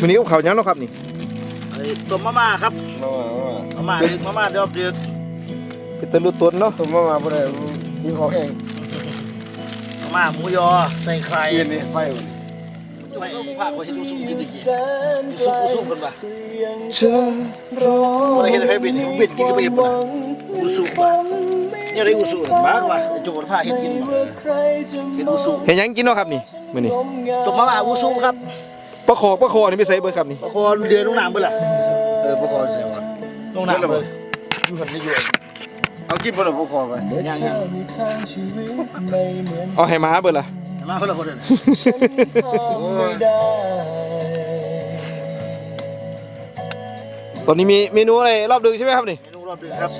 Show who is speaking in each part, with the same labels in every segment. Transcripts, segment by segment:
Speaker 1: วันนี้กับเขาวหยังเนาะครับนี่
Speaker 2: ไอ้ต้มมาม่าครับ
Speaker 3: มามามา
Speaker 2: มาม่าดึกมาม่าเดือบดึก
Speaker 1: เป็นตะลุตนเนาะ
Speaker 3: ตุ่มมามาบ่ได้ยิงเขาแห้ง
Speaker 2: มาม่าหมูยอใส่ไข่
Speaker 3: เย็นนี่ไฟมัน
Speaker 2: จุ่มเอาผ้าคนที่ดูสูงกินดิดูสูงดูสูงกันปะ
Speaker 1: เชอรอ
Speaker 2: วันนี้เห็นใครบิดบิดกินกับเอ็มนะดูสูงปะ เนี่ยได้ดูสูงมากว่ะจุ่มผ้าเห็นกินปะเห็นดูสูง
Speaker 1: เห็นหยังกินเนาะครับนี่มื้อนี้
Speaker 2: จุ่มมาม่าอูสูครับ
Speaker 1: ปลาคอปลาคอนี่ไม่ใส่เบิ่ครับนี่
Speaker 2: บางคนเดือนลงน้ำเบื่อละ
Speaker 3: เออบ่ขอเสียวะ
Speaker 2: ลงน้ำเลยอยู่หันไม่อยู่
Speaker 3: เอากินบ่ได้บ่ขอไป
Speaker 2: ยังยัง
Speaker 1: เอาให้หมาเบิ่ล่ะ
Speaker 2: มาคนละคนเดิน
Speaker 3: โอ้ย
Speaker 1: ตอนนี้มีเมนูอะไรรอบดึกใช่ไหมครับนี่
Speaker 2: เมนูรอบดึกครับ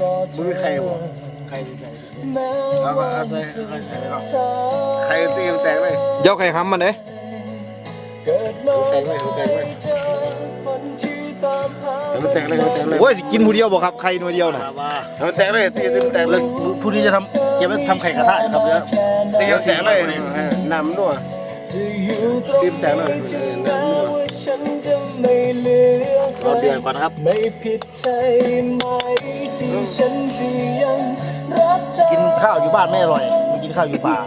Speaker 3: บ่มีใครบ่
Speaker 2: ใครดีใจ
Speaker 3: เอาก็เอาใส่ใส่ใส่เนาะไข่ตีมันแตกเลย
Speaker 1: เดี๋ยวไข่ห้ำมันเด้
Speaker 3: แตกเลยแตกเลยมันแตกเลยมันแตกเลย
Speaker 1: โอ้ยสิกินผู้เดียวบ่ครับไข่หน่วยเดียวน่ะ
Speaker 3: มันแตกเลยตีมันแตกเลย
Speaker 2: ผู้นี้จะทำเก็บไว้ทำไข่กระทะครับเดี๋ย
Speaker 3: ตีมันแตกเลยน้ำนัวยตีมันแตกเลยน้ำนัวย
Speaker 2: รอเดือนก่อนนะครับ
Speaker 4: ไม่ผิดใช่ไหมที่ฉันจะยังรักเธอ
Speaker 2: กินข้าวอยู่บ้านไม่อร่อยมากินข้าวอยู่ป่า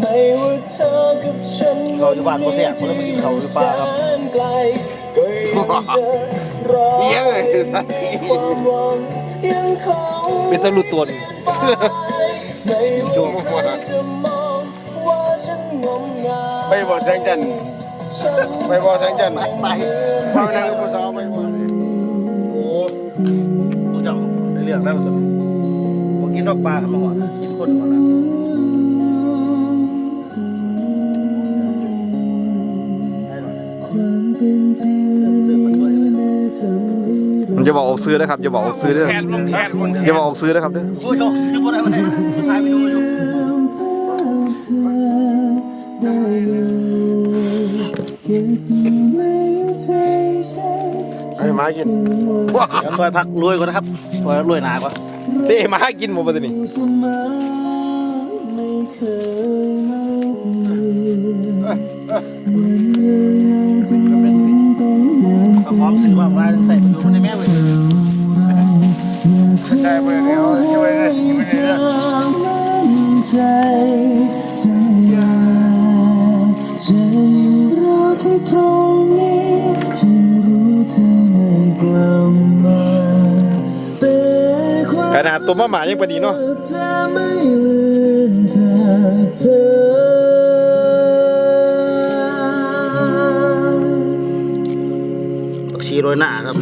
Speaker 4: ไม่ว่าเธอกับฉัน
Speaker 2: เราอยู่บ้านก็แซ่บผมเลยมากินข้าวอยู่ป่าครับ
Speaker 4: แสนไกลก็ยังจะรอ
Speaker 3: เอี้ยงเลยใส่
Speaker 4: ความหวังยังคง
Speaker 1: เป็นตะลุตน
Speaker 4: ไม่ว่าใครจะมองว่าฉันงมงาย
Speaker 3: ไปบ่แสงจันทร์
Speaker 4: ฉัน
Speaker 3: ไปบ่แสงจันทร์
Speaker 2: ไป
Speaker 3: ฟังนางผู้สาวไป
Speaker 2: ในเรื่องแล้วจ้ะผมกินนอกปลาครับมาหอดกินคนหมดแล้วได้หรอซื้อมาช่วยเลย
Speaker 1: มันจะบอกออกซื้อนะครับจะบอกออกซื้อเด้อ
Speaker 3: แขนลงแขนคน
Speaker 1: อย่าบอกออกซื้อนะครับเด้อ
Speaker 2: โอ้ยเขาซื้อมาได้มาได้สุดท้ายไปดูอยู่
Speaker 3: ไอ้มากิน
Speaker 2: เดี๋ยวซอยพักรวยก่อนนะครับซอยรวยหนากว่า
Speaker 1: เต้มาหากินบ่บัดนี้
Speaker 2: เอาพร้อมซื้อมาว่าใส่ไปดูมันในแม่เว้ย
Speaker 3: ได้เบอร์เดียวช่วยเลยช่วยเลย
Speaker 4: ใจสัญญาจะอยู่รอที่ตรงนี้ถึงรู้เธอ
Speaker 1: ขนาดตัวมะหมายังปานนี้เนาะ
Speaker 4: จะไม่ลืมจากเธอ
Speaker 2: ผักชีโรยหน้าครับ